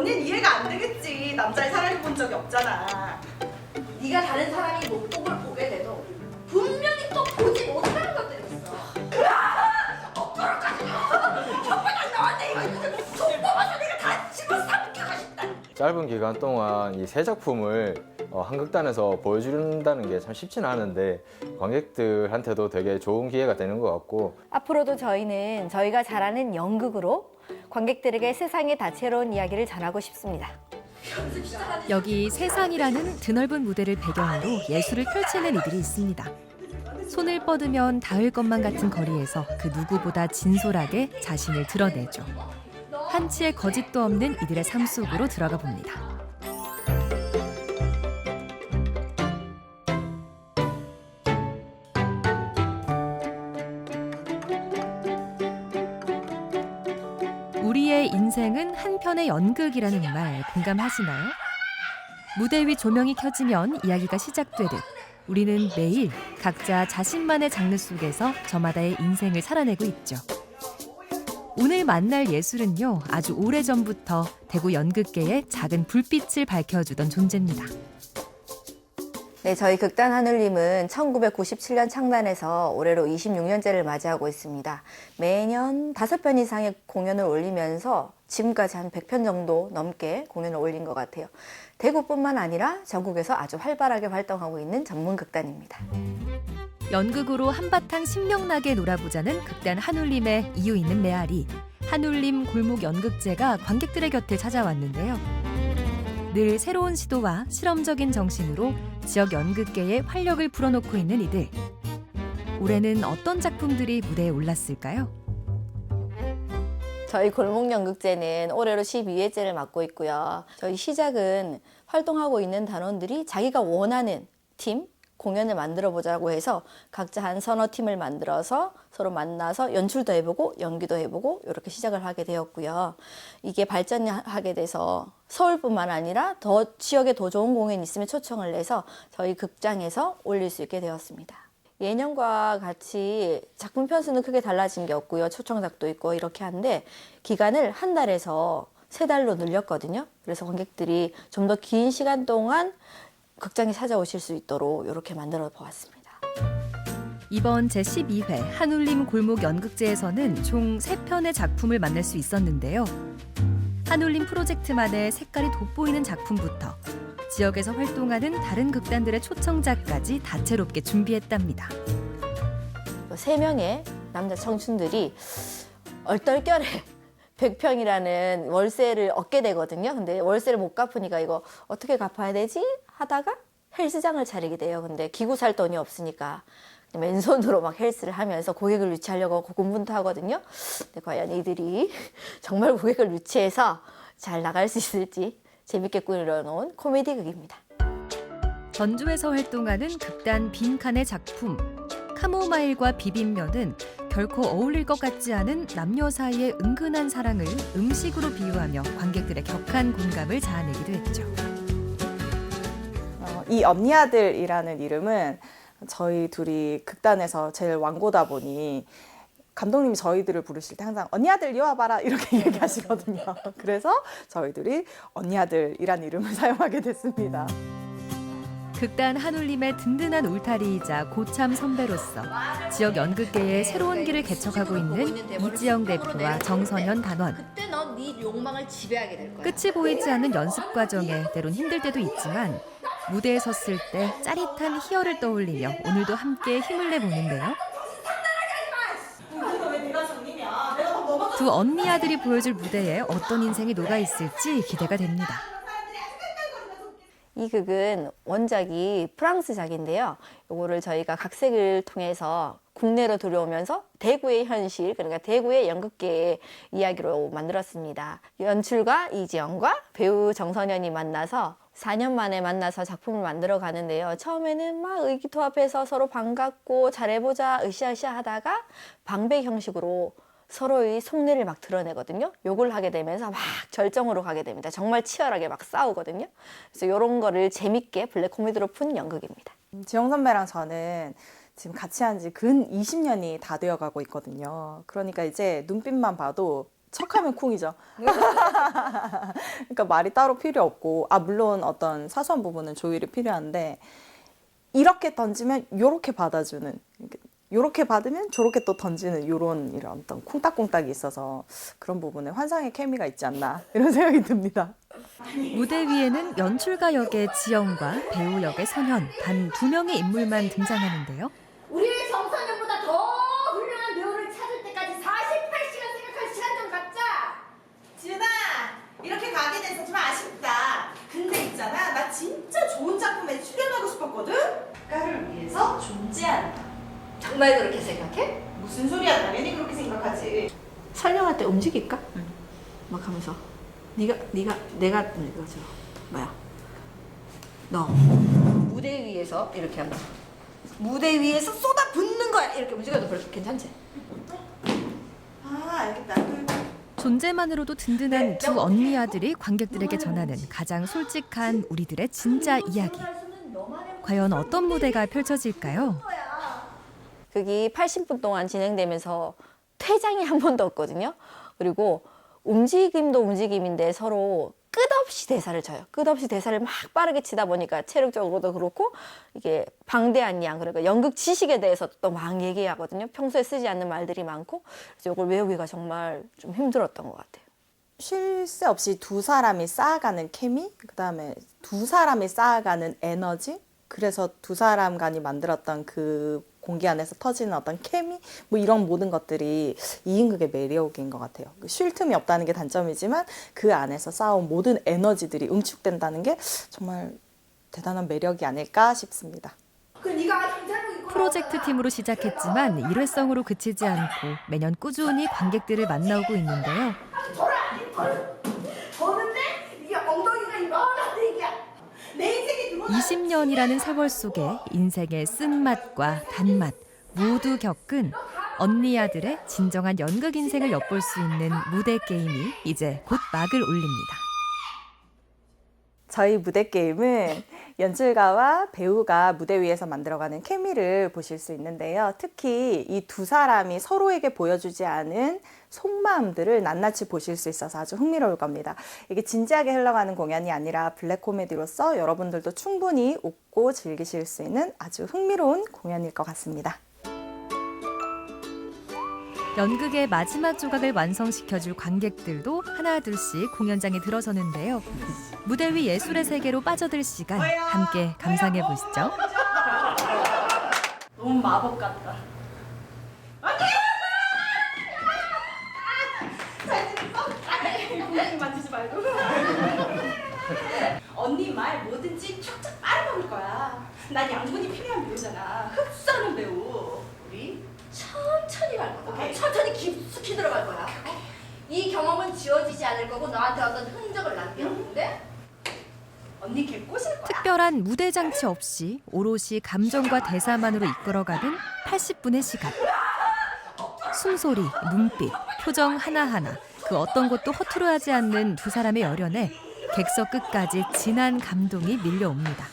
언니는 이해가 안 되겠지. 남자를 사랑해 본 적이 없잖아. 네가 다른 사람이 목복을 보게 돼도 분명히 또 보지 못하는 것들이 있어. 짧은 기간 동안 이 세 작품을 어, 한극단에서 보여준다는 게 참 쉽지는 않은데 관객들한테도 되게 좋은 기회가 되는 것 같고 앞으로도 저희는 저희가 잘하는 연극으로 관객들에게 세상의 다채로운 이야기를 전하고 싶습니다. 여기 세상이라는 드넓은 무대를 배경으로 예술을 펼치는 이들이 있습니다. 손을 뻗으면 닿을 것만 같은 거리에서 그 누구보다 진솔하게 자신을 드러내죠. 한치의 거짓도 없는 이들의 삶 속으로 들어가 봅니다. 한편의 연극이라는 말 공감하시나요? 무대 위 조명이 켜지면 이야기가 시작되듯 우리는 매일 각자 자신만의 장르 속에서 저마다의 인생을 살아내고 있죠. 오늘 만날 예술은요, 아주 오래전부터 대구 연극계의 작은 불빛을 밝혀주던 존재입니다. 네, 저희 극단 하늘님은 1997년 창단해서 올해로 26년째를 맞이하고 있습니다. 매년 5편 이상의 공연을 올리면서 지금까지 한 100편 정도 넘게 공연을 올린 것 같아요. 대구뿐만 아니라 전국에서 아주 활발하게 활동하고 있는 전문 극단입니다. 연극으로 한바탕 신명나게 놀아보자는 극단 한울림의 이유 있는 메아리 한울림 골목 연극제가 관객들의 곁을 찾아왔는데요. 늘 새로운 시도와 실험적인 정신으로 지역 연극계에 활력을 불어넣고 있는 이들. 올해는 어떤 작품들이 무대에 올랐을까요? 저희 골목연극제는 올해로 12회째를 맡고 있고요. 저희 시작은 활동하고 있는 단원들이 자기가 원하는 팀, 공연을 만들어 보자고 해서 각자 한 서너 팀을 만들어서 서로 만나서 연출도 해보고 연기도 해보고 이렇게 시작을 하게 되었고요. 이게 발전하게 돼서 서울뿐만 아니라 더 지역에 더 좋은 공연이 있으면 초청을 내서 저희 극장에서 올릴 수 있게 되었습니다. 예년과 같이 작품 편수는 크게 달라진 게 없고요. 초청작도 있고 이렇게 한데 기간을 한 달에서 세 달로 늘렸거든요. 그래서 관객들이 좀 더 긴 시간 동안 극장에 찾아오실 수 있도록 이렇게 만들어 보았습니다. 이번 제12회 한울림 골목 연극제에서는 총 3편의 작품을 만날 수 있었는데요. 한울림 프로젝트만의 색깔이 돋보이는 작품부터 지역에서 활동하는 다른 극단들의 초청작까지 다채롭게 준비했답니다. 세 명의 남자 청춘들이 얼떨결에 100평이라는 월세를 얻게 되거든요. 근데 월세를 못 갚으니까 이거 어떻게 갚아야 되지? 하다가 헬스장을 차리게 돼요. 근데 기구 살 돈이 없으니까 맨손으로 막 헬스를 하면서 고객을 유치하려고 고군분투 하거든요. 근데 과연 이들이 정말 고객을 유치해서 잘 나갈 수 있을지 재밌게 꾸려놓은 코미디 극입니다. 전주에서 활동하는 극단 빈칸의 작품 카모마일과 비빔면은 결코 어울릴 것 같지 않은 남녀 사이의 은근한 사랑을 음식으로 비유하며 관객들의 격한 공감을 자아내기도 했죠. 어, 이 언니 아들이라는 이름은 저희 둘이 극단에서 제일 왕고다 보니 감독님이 저희들을 부르실 때 항상 언니 아들 이리 와봐라 이렇게 얘기하시거든요. 그래서 저희들이 언니 아들이란 이름을 사용하게 됐습니다. 극단 한울림의 든든한 울타리이자 고참 선배로서 지역 연극계의 새로운 길을 개척하고 있는 이지영 대표와 정선현 단원. 그때 넌 네 욕망을 지배하게 될 거야. 끝이 보이지 않는 연습 과정에 때론 힘들 때도 있지만 무대에 섰을 때 짜릿한 희열을 떠올리며 오늘도 함께 힘을 내보는데요. 두 언니 아들이 보여줄 무대에 어떤 인생이 녹아 있을지 기대가 됩니다. 이 극은 원작이 프랑스작인데요. 이거를 저희가 각색을 통해서 국내로 들여오면서 대구의 현실, 그러니까 대구의 연극계의 이야기로 만들었습니다. 연출가 이지영과 배우 정선현이 만나서 4년 만에 만나서 작품을 만들어 가는데요. 처음에는 막 의기투합해서 서로 반갑고 잘해보자 으쌰으쌰 하다가 방배 형식으로 서로의 속내를 막 드러내거든요. 욕을 하게 되면서 막 절정으로 가게 됩니다. 정말 치열하게 막 싸우거든요. 그래서 이런 거를 재밌게 블랙 코미디로 푼 연극입니다. 지영 선배랑 저는 지금 같이 한 지 근 20년이 다 되어 가고 있거든요. 그러니까 이제 눈빛만 봐도 척하면 쿵이죠. 그러니까 말이 따로 필요 없고 아 물론 어떤 사소한 부분은 조율이 필요한데 이렇게 던지면 요렇게 받아주는 요렇게 받으면 저렇게 또 던지는 요런 이런 어떤 콩닥콩닥이 있어서 그런 부분에 환상의 케미가 있지 않나 이런 생각이 듭니다. 무대 위에는 연출가 역의 지영과 배우 역의 선현 단 두 명의 인물만 등장하는데요. 우리의 정선영보다 더 훌륭한 배우를 찾을 때까지 48시간 생각할 시간 좀 갖자. 지은아 이렇게 가게 돼서 좀 아쉽다. 근데 있잖아 나 진짜 좋은 작품에 출연하고 싶었거든. 국가를 위해서 존재한다. 정말 그렇게 생각해? 무슨 소리야 당연히 그렇게 생각하지. 설명할 때 움직일까? 막 하면서 네가 네가 내가 이거 저 뭐야? 너 무대 위에서 이렇게 한다. 무대 위에서 쏟아 붓는 거야. 이렇게 움직여도 그렇게 괜찮지? 아 알겠다. 그, 존재만으로도 든든한 두 언니 아들이 관객들에게 전하는 가장 솔직한 우리들의 진짜 이야기. 과연 어떤 무대가 펼쳐질까요? 그게 80분 동안 진행되면서 퇴장이 한 번도 없거든요. 그리고 움직임도 움직임인데 서로 끝없이 대사를 쳐요. 끝없이 대사를 막 빠르게 치다 보니까 체력적으로도 그렇고 이게 방대한 양 그러니까 연극 지식에 대해서 또 막 얘기하거든요. 평소에 쓰지 않는 말들이 많고 그래서 이걸 외우기가 정말 좀 힘들었던 것 같아요. 쉴 새 없이 두 사람이 쌓아가는 케미, 그 다음에 두 사람이 쌓아가는 에너지, 그래서 두 사람 간이 만들었던 그 공기 안에서 터지는 어떤 케미, 뭐 이런 모든 것들이 이인극의 매력인 것 같아요. 그쉴 틈이 없다는 게 단점이지만 그 안에서 쌓아온 모든 에너지들이 응축된다는 게 정말 대단한 매력이 아닐까 싶습니다. 그 프로젝트 팀으로 시작했지만 일회성으로 그치지 않고 매년 꾸준히 관객들을 만나오고 있는데요. 보는데 이게 엉덩이가 이만한 얘기야. 내 인생이 들어온 20년이라는 세월 속에 인생의 쓴맛과 단맛 모두 겪은 언니 아들의 진정한 연극 인생을 엿볼 수 있는 무대 게임이 이제 곧 막을 올립니다. 저희 무대 게임은 연출가와 배우가 무대 위에서 만들어가는 케미를 보실 수 있는데요. 특히 이 두 사람이 서로에게 보여주지 않은 속마음들을 낱낱이 보실 수 있어서 아주 흥미로울 겁니다. 이게 진지하게 흘러가는 공연이 아니라 블랙 코미디로서 여러분들도 충분히 웃고 즐기실 수 있는 아주 흥미로운 공연일 것 같습니다. 연극의 마지막 조각을 완성시켜줄 관객들도 하나둘씩 공연장에 들어서는데요. 무대 위 예술의 세계로 빠져들 시간 함께 감상해 보시죠. 너무 마법 같다. 잘 지냈어? 고객 만지지 말고. 언니 말 뭐든지 쫙쫙 빨아먹을 거야. 난 양분이 필요한 배우잖아. 흡수하는 배우. 우리 천천히 갈 거야. 오케이. 천천히 깊숙이 들어갈 거야. 이 경험은 지워지지 않을 거고 너한테 어떤 흔적을 남겨. 근데 언니 걔 꼬실 거야. 특별한 무대 장치 없이 오롯이 감정과 대사만으로 이끌어가는 80분의 시간. 숨소리, 눈빛, 표정 하나하나 그 어떤 것도 허투루 하지 않는 두 사람의 열연에 객석 끝까지 진한 감동이 밀려옵니다.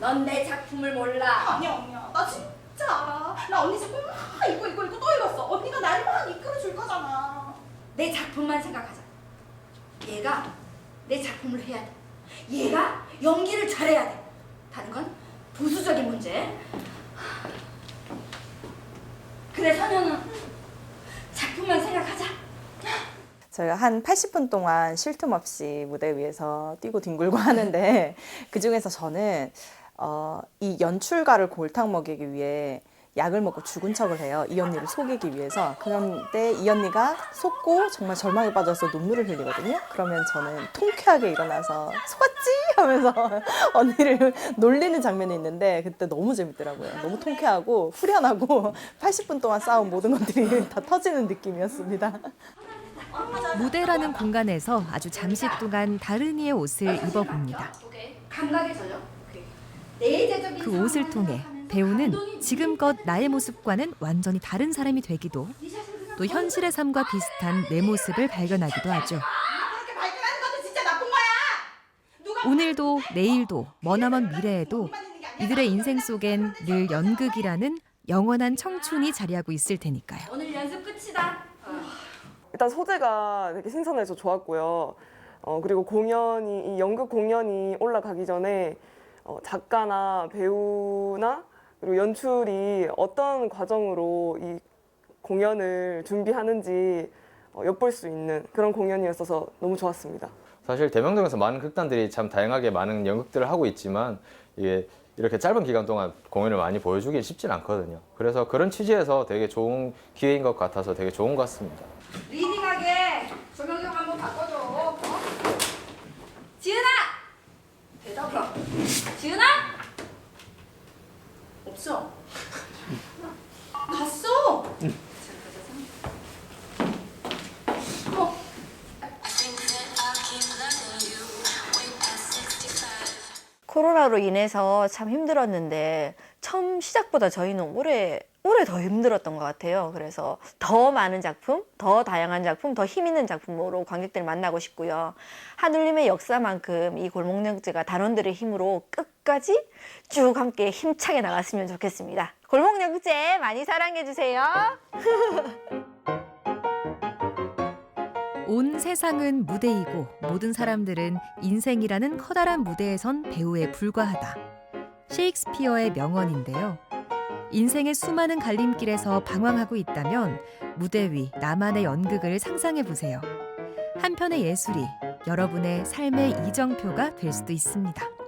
넌 내 작품을 몰라. 아니야 언니야. 나 진짜 알아. 나 언니 작품 막 읽고 읽고 읽고 또 읽었어. 언니가 날만 이끌어 줄 거잖아. 내 작품만 생각하자. 얘가 내 작품을 해야 돼. 얘가 연기를 잘해야 돼. 다른 건 부수적인 문제. 그래 선영은 작품만 생각하자. 저희가 한 80분 동안 쉴 틈 없이 무대 위에서 뛰고 뒹굴고 하는데 그 중에서 저는 어, 이 연출가를 골탕 먹이기 위해 약을 먹고 죽은 척을 해요. 이 언니를 속이기 위해서. 그런데 이 언니가 속고 정말 절망에 빠져서 눈물을 흘리거든요. 그러면 저는 통쾌하게 일어나서 속았지? 하면서 언니를 놀리는 장면이 있는데 그때 너무 재밌더라고요. 너무 통쾌하고 후련하고 80분 동안 쌓은 모든 것들이 다 터지는 느낌이었습니다. 무대라는 공간에서 아주 잠시 동안 다른 이의 옷을 입어봅니다. 감각에 젖어. 내재적인 그 옷을 통해 배우는 지금껏 나의 모습과는 완전히 다른 사람이 되기도 또 현실의 삶과 비슷한 내 모습을 발견하기도 하죠. 오늘도 내일도 머나먼 미래에도 이들의 인생 속엔 늘 연극이라는 영원한 청춘이 자리하고 있을 테니까요. 오늘 연습 끝이다. 일단 소재가 되게 신선해서 좋았고요. 어, 그리고 공연이, 이 연극 공연이 올라가기 전에 어, 작가나 배우나 그리고 연출이 어떤 과정으로 이 공연을 준비하는지 어, 엿볼 수 있는 그런 공연이었어서 너무 좋았습니다. 사실 대명동에서 많은 극단들이 참 다양하게 많은 연극들을 하고 있지만 이게 이렇게 짧은 기간 동안 공연을 많이 보여주기 쉽진 않거든요. 그래서 그런 취지에서 되게 좋은 기회인 것 같아서 되게 좋은 것 같습니다. 리딩하게 조명 좀 한번 바꿔줘. 어? 지은아! 대답을. 지은아? 없어. 갔어. 어. 코로나로 인해서 참 힘들었는데 처음 시작보다 저희는 올해 올해 더 힘들었던 것 같아요. 그래서 더 많은 작품, 더 다양한 작품, 더 힘 있는 작품으로 관객들 만나고 싶고요. 하늘님의 역사만큼 이 골목영재가 단원들의 힘으로 끝까지 쭉 함께 힘차게 나갔으면 좋겠습니다. 골목영재 많이 사랑해 주세요. 온 세상은 무대이고 모든 사람들은 인생이라는 커다란 무대에 선 배우에 불과하다. 셰익스피어의 명언인데요. 인생의 수많은 갈림길에서 방황하고 있다면 무대 위 나만의 연극을 상상해 보세요. 한편의 예술이 여러분의 삶의 이정표가 될 수도 있습니다.